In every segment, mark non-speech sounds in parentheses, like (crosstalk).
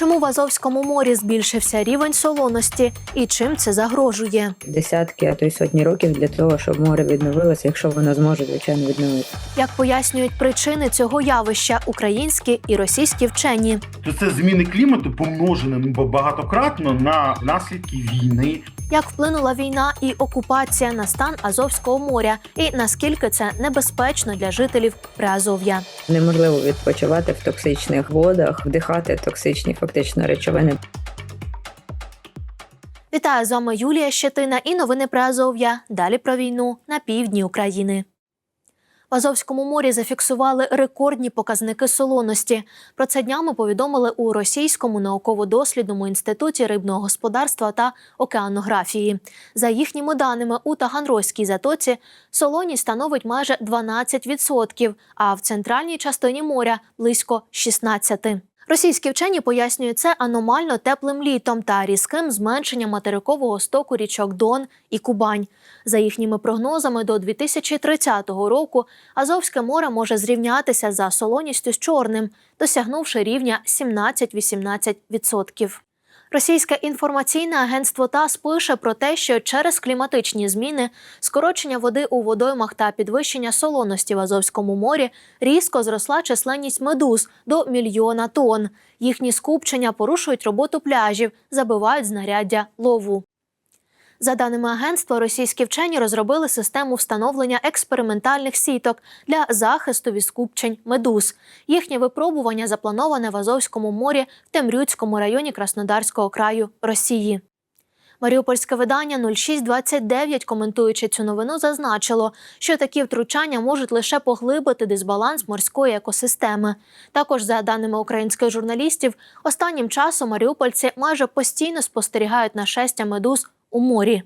Чому в Азовському морі збільшився рівень солоності і чим це загрожує? десятки, а то й сотні років для того, щоб море відновилося, якщо воно зможе, звичайно, відновити. Як пояснюють причини цього явища українські і російські вчені? то це зміни клімату помножені багатократно на наслідки війни. Як вплинула війна і окупація на стан Азовського моря, і наскільки це небезпечно для жителів Приазов'я? Неможливо відпочивати в токсичних водах, вдихати токсичні фактично речовини. Вітаю з вами Юлія Щетина і новини про Азов'я. Далі про війну на півдні України. В Азовському морі зафіксували рекордні показники солоності. Про це днями повідомили у Російському науково-дослідному інституті рибного господарства та океанографії. За їхніми даними, у Таганрозькій затоці солоність становить майже 12%, а в центральній частині моря близько 16%. Російські вчені пояснюють це аномально теплим літом та різким зменшенням материкового стоку річок Дон і Кубань. За їхніми прогнозами, до 2030 року Азовське море може зрівнятися за солоністю з чорним, досягнувши рівня 17-18%. Російське інформаційне агентство ТАСС пише про те, що через кліматичні зміни, скорочення води у водоймах та підвищення солоності в Азовському морі різко зросла численність медуз до мільйона тонн. Їхні скупчення порушують роботу пляжів, забивають знаряддя лову. За даними агентства, російські вчені розробили систему встановлення експериментальних сіток для захисту від скупчень медуз. Їхнє випробування заплановане в Азовському морі в Темрюцькому районі Краснодарського краю Росії. Маріупольське видання 0629, коментуючи цю новину, зазначило, що такі втручання можуть лише поглибити дисбаланс морської екосистеми. Також, за даними українських журналістів, останнім часом маріупольці майже постійно спостерігають нашестя медуз у морі.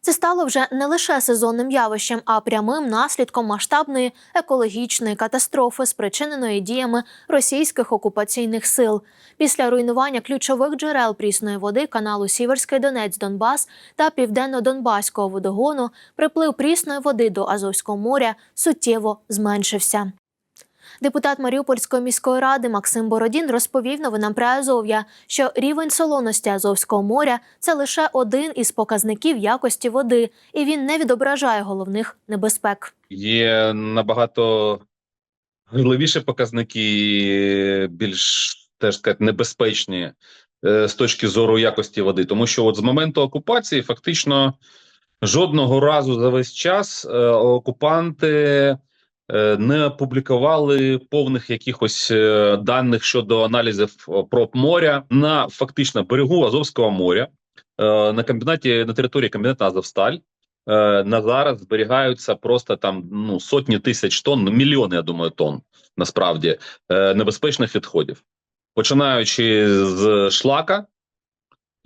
Це стало вже не лише сезонним явищем, а прямим наслідком масштабної екологічної катастрофи, спричиненої діями російських окупаційних сил. Після руйнування ключових джерел прісної води каналу Сіверський Донець Донбас та південно-донбаського водогону приплив прісної води до Азовського моря суттєво зменшився. Депутат Маріупольської міської ради Максим Бородін розповів новинам про Азов'я, що рівень солоності Азовського моря це лише один із показників якості води, і він не відображає головних небезпек. Є набагато важливіші показники, більш теж сказати, небезпечні е, з точки зору якості води. Тому що от з моменту окупації фактично жодного разу за весь час е, окупанти не публікували повних якихось е, даних щодо аналізів е, проб моря на фактично берегу Азовського моря. е, На комбінаті на території комбінату Азовсталь е, на зараз зберігаються просто там ну сотні тисяч тонн, ну мільйони, я думаю, тонн насправді е, небезпечних відходів, починаючи з шлака,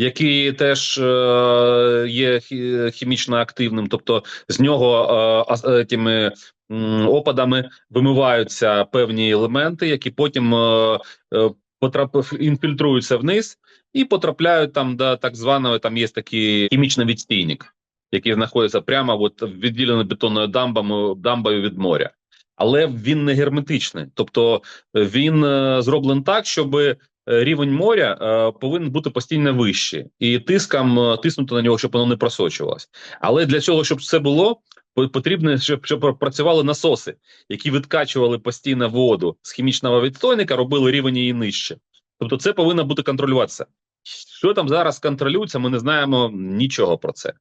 який теж е, є хімічно активним, тобто з нього е, е, тими опадами вимиваються певні елементи, які потім потрап... інфільтруються вниз і потрапляють там до так званого там є такий хімічний відстійник який знаходиться прямо от відділений бетонною дамбами дамбою від моря. Але він не герметичний, тобто він зроблений так, щоб рівень моря е, повинен бути постійно вищий, і тиском е, тиснути на нього, щоб воно не просочувалось. Але для цього, щоб це було, потрібно, щоб, щоб працювали насоси, які відкачували постійно воду з хімічного відстойника, робили рівень її нижче. Тобто, це повинно бути контролюватися. Що там зараз контролюється, ми не знаємо нічого про це.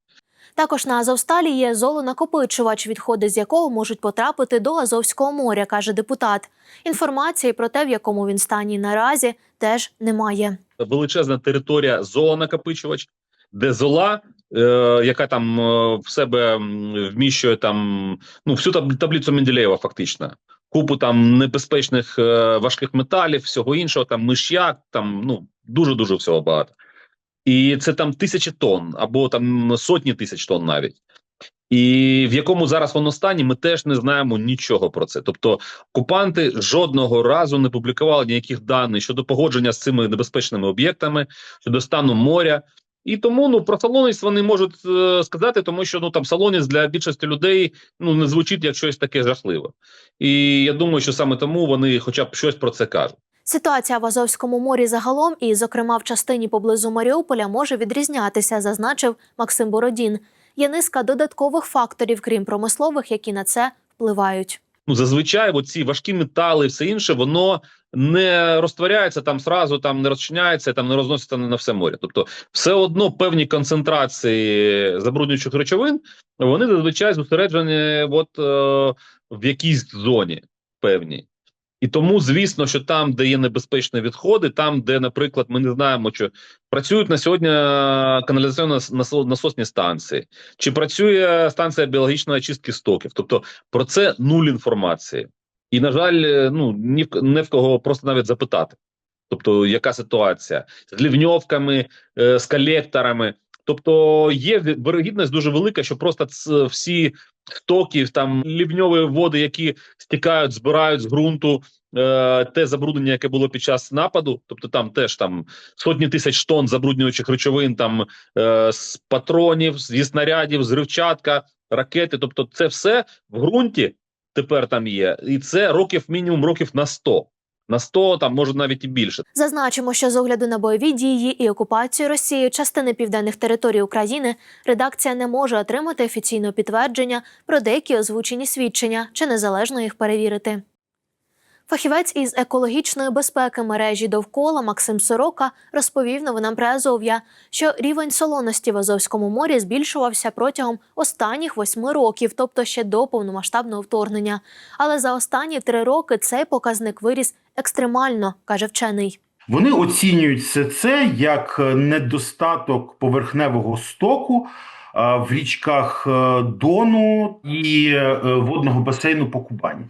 Також на Азовсталі є золонакопичувач, відходи з якого можуть потрапити до Азовського моря, каже депутат. Інформації про те, в якому він стані наразі, теж немає. величезна територія зоонакопичувач, де зола, е, яка там е, в себе вміщує там ну всю таб- таблицю Менделєєва, фактично. Купу там небезпечних е, важких металів, всього іншого, там миш'як, там ну дуже дуже всього багато. І це там тисячі тонн або там сотні тисяч тонн навіть. І в якому зараз воно стані, ми теж не знаємо нічого про це. Тобто, окупанти жодного разу не публікували ніяких даних щодо погодження з цими небезпечними об'єктами, щодо стану моря. І тому ну про салонність вони можуть е, сказати, тому що ну там салонність для більшості людей ну не звучить як щось таке жахливе. І я думаю, що саме тому вони, хоча б щось про це кажуть. Ситуація в Азовському морі загалом, і, зокрема, в частині поблизу Маріуполя, може відрізнятися, зазначив Максим Бородін. Є низка додаткових факторів, крім промислових, які на це впливають. ну зазвичай ці важкі метали, і все інше, воно не розтворяється там зразу, там не розчиняється, там не розноситься на все море. Тобто, все одно певні концентрації забруднюючих речовин вони зазвичай зосереджені от, е, в якійсь зоні певній. І тому, звісно, що там, де є небезпечні відходи, там, де, наприклад, ми не знаємо, що працюють на сьогодні каналізаційно-насосні станції, чи працює станція біологічної очистки стоків. Тобто про це нуль інформації. І, на жаль, е, ну ні в не в кого просто навіть запитати. Тобто, яка ситуація з лівньовками, е, з колекторами. Тобто є ві- вирогідність дуже велика, що просто всі стоки, там лівньові води, які стікають, збирають з ґрунту е, те забруднення, яке було під час нападу. Тобто там теж там сотні тисяч тонн забруднюючих речовин, там е, з патронів, зі снарядів, з ривчатка, ракети. Тобто, це все в ґрунті тепер там є, і це років мінімум років на 100. На 100, там може навіть і більше. Зазначимо, що з огляду на бойові дії і окупацію Росією частини південних територій України редакція не може отримати офіційного підтвердження про деякі озвучені свідчення чи незалежно їх перевірити. Фахівець із екологічної безпеки мережі довкола Максим Сорока розповів новинам при Азов'я, що рівень солоності в Азовському морі збільшувався протягом останніх восьми років, тобто ще до повномасштабного вторгнення. Але за останні три роки цей показник виріс екстремально, каже вчений. Вони оцінюють все це як е, недостаток поверхневого стоку е, в річках е, Дону і водного басейну по Кубані.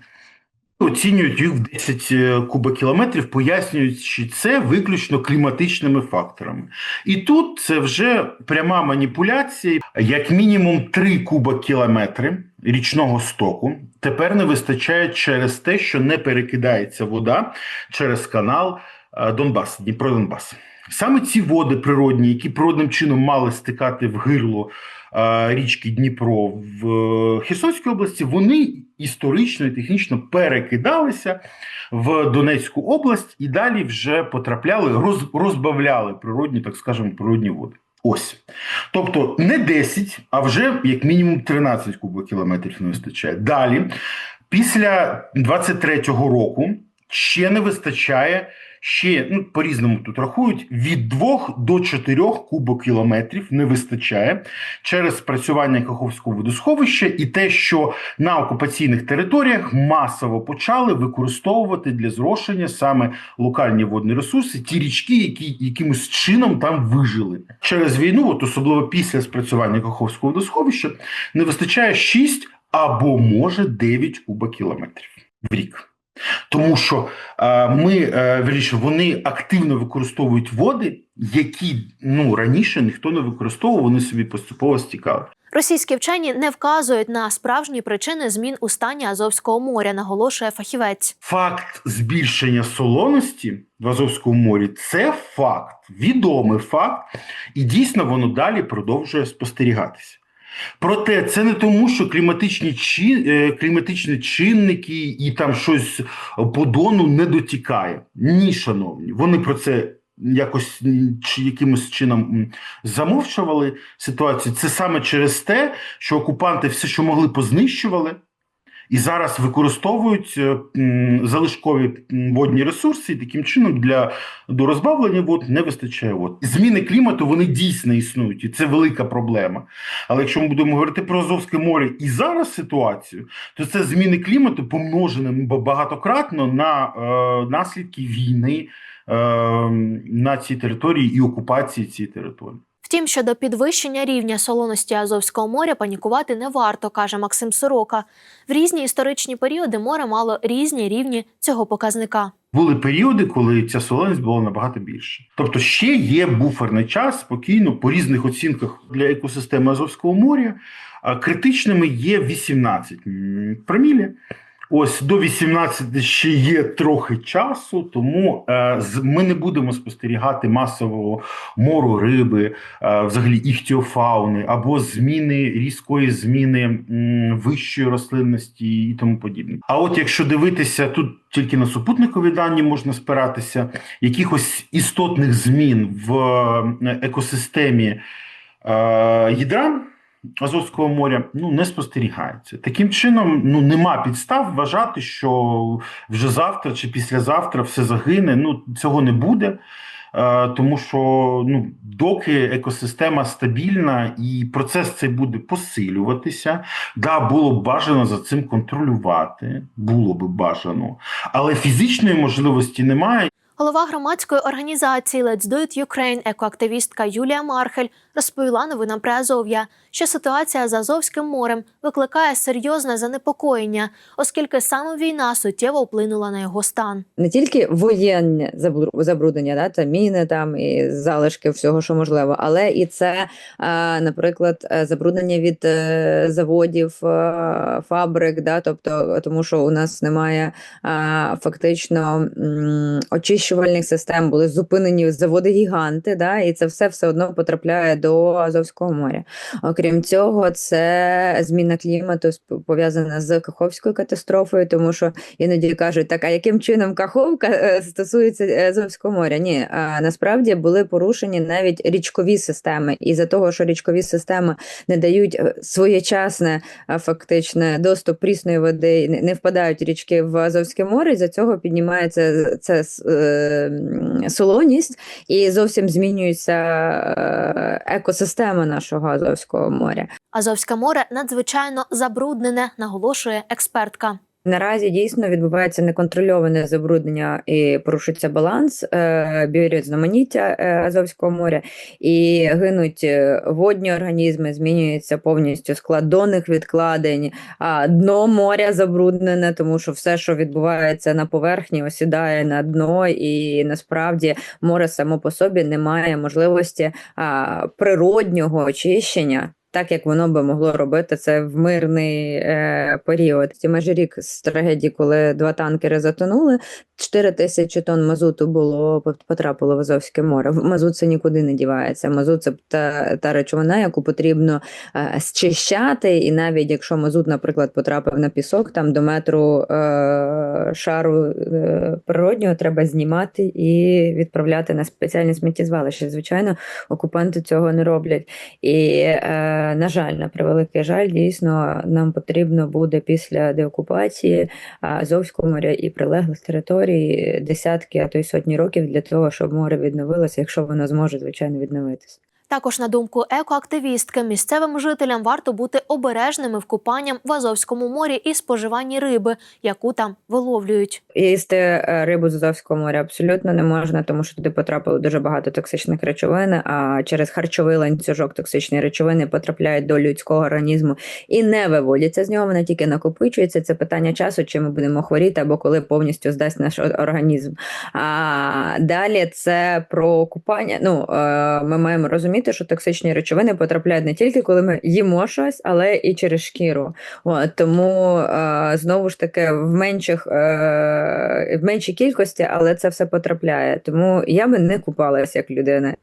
Оцінюють їх в 10 е, кубокілометрів, пояснюючи це виключно кліматичними факторами. І тут це вже пряма маніпуляція. Як мінімум 3 кубокілометри річного стоку тепер не вистачає через те, що не перекидається вода через канал е, Донбас, Дніпро-Донбас. Саме ці води природні, які природним чином мали стикати в гирло е, річки Дніпро в е, Херсонській області, вони історично і технічно перекидалися в Донецьку область і далі вже потрапляли, роз, розбавляли природні, так скажемо, природні води. Ось. Тобто не 10, а вже як мінімум 13 кубокілометрів не вистачає. Далі, після 23-го року, ще не вистачає. Ще ну по-різному тут рахують від 2 до 4 кубокілометрів не вистачає через спрацювання Каховського водосховища і те, що на окупаційних територіях масово почали використовувати для зрошення саме локальні водні ресурси, ті річки, які якимось чином там вижили через війну, от особливо після спрацювання Каховського водосховища, не вистачає 6 або може 9 кубокілометрів в рік. Тому що е, ми е, вірніше, вони активно використовують води, які ну раніше ніхто не використовував, вони собі поступово стікали. Російські вчені не вказують на справжні причини змін у стані Азовського моря, наголошує фахівець. Факт збільшення солоності в Азовському морі це факт, відомий факт, і дійсно воно далі продовжує спостерігатися. Проте це не тому, що кліматичні чи, е, кліматичні чинники і там щось по дону не дотікає. Ні, шановні, вони про це якось чи якимось чином замовчували ситуацію. Це саме через те, що окупанти все, що могли, познищували. І зараз використовують е, залишкові водні ресурси, і таким чином для до розбавлення вод не вистачає вод. Зміни клімату вони дійсно існують, і це велика проблема. Але якщо ми будемо говорити про Азовське море і зараз ситуацію, то це зміни клімату помножені багатократно на е, наслідки війни е, на цій території і окупації цієї території. Втім, щодо підвищення рівня солоності Азовського моря панікувати не варто, каже Максим Сорока. В різні історичні періоди море мало різні рівні цього показника. Були періоди, коли ця солоність була набагато більше. Тобто, ще є буферний час спокійно по різних оцінках для екосистеми Азовського моря. Критичними є 18 м, промілі. Ось до 18 ще є трохи часу, тому е, ми не будемо спостерігати масового мору риби, е, взагалі іхтіофауни або зміни різкої зміни м, вищої рослинності і тому подібне. А от якщо дивитися тут тільки на супутникові дані можна спиратися, якихось істотних змін в екосистемі е, ядра. Азовського моря ну не спостерігається. Таким чином, ну нема підстав вважати, що вже завтра чи післязавтра все загине. Ну цього не буде. Е, тому що ну, доки екосистема стабільна і процес цей буде посилюватися, да, було б бажано за цим контролювати, було би бажано, але фізичної можливості немає. Голова громадської організації Let's Do It Ukraine екоактивістка Юлія Мархель розповіла новинам при Азов'я, що ситуація з Азовським морем викликає серйозне занепокоєння, оскільки саме війна суттєво вплинула на його стан. не тільки воєнне забру- забруднення, да, це міни там і залишки всього, що можливо, але і це, е, наприклад, е, забруднення від е, заводів, фабрик, да, тобто, тому що у нас немає фактично очищувальних систем, були зупинені заводи-гіганти, да, і це все все одно потрапляє до Азовського моря. Окрім цього, це зміна клімату пов'язана з Каховською катастрофою, тому що іноді кажуть, так а яким чином Каховка е, стосується е, Азовського моря? Ні, а насправді були порушені навіть річкові системи, і за того, що річкові системи не дають е, своєчасне фактичне доступ прісної води, не, впадають річки в Азовське море. За цього піднімається це е, солоність, і зовсім змінюється е, екосистема нашого Азовського моря. Азовське море надзвичайно забруднене, наголошує експертка. Наразі дійсно відбувається неконтрольоване забруднення і порушується баланс е, біорізноманіття е, Азовського моря, і гинуть е, водні організми, змінюється повністю склад донних відкладень, а дно моря забруднене, тому що все, що відбувається на поверхні, осідає на дно, і насправді море само по собі не має можливості а, природнього очищення. Так як воно би могло робити це в мирний е, період. Ті майже рік з трагедії, коли два танкери затонули, 4 тисячі тонн мазуту було потрапило в Азовське море. Мазут це нікуди не дівається. Мазут це та, та речовина, яку потрібно е, зчищати. І навіть якщо мазут, наприклад, потрапив на пісок, там до метру е, шару е, природнього треба знімати і відправляти на спеціальні сміттєзвалища. Звичайно, окупанти цього не роблять. І, е, на жаль, на превеликий жаль, дійсно нам потрібно буде після деокупації Азовського моря і прилеглих територій десятки, а то й сотні років для того, щоб море відновилося, якщо воно зможе, звичайно, відновитися. Також, на думку екоактивістки, місцевим жителям варто бути обережними в купанням в Азовському морі і споживанні риби, яку там виловлюють. Їсти е, рибу з Азовського моря абсолютно не можна, тому що туди потрапило дуже багато токсичних речовин. А через харчовий ланцюжок токсичні речовини потрапляють до людського організму і не виводяться з нього. Вони тільки накопичуються. Це питання часу, чи ми будемо хворіти або коли повністю здасть наш організм. А далі це про купання. Ну е, ми маємо розуміти, що токсичні речовини потрапляють не тільки коли ми їмо щось, але і через шкіру. От, тому е, знову ж таки в менших е, в меншій кількості, але це все потрапляє. Тому я би не купалася як людина.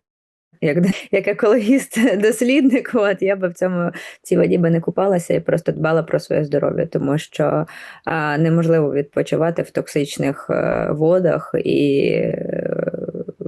Як, як екологіст-дослідник, (laughs) от я би в цьому в цій воді би не купалася і просто дбала про своє здоров'я, тому що а, неможливо відпочивати в токсичних е, водах і е,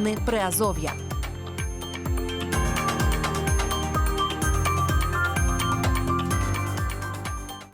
Новини Приазов'я.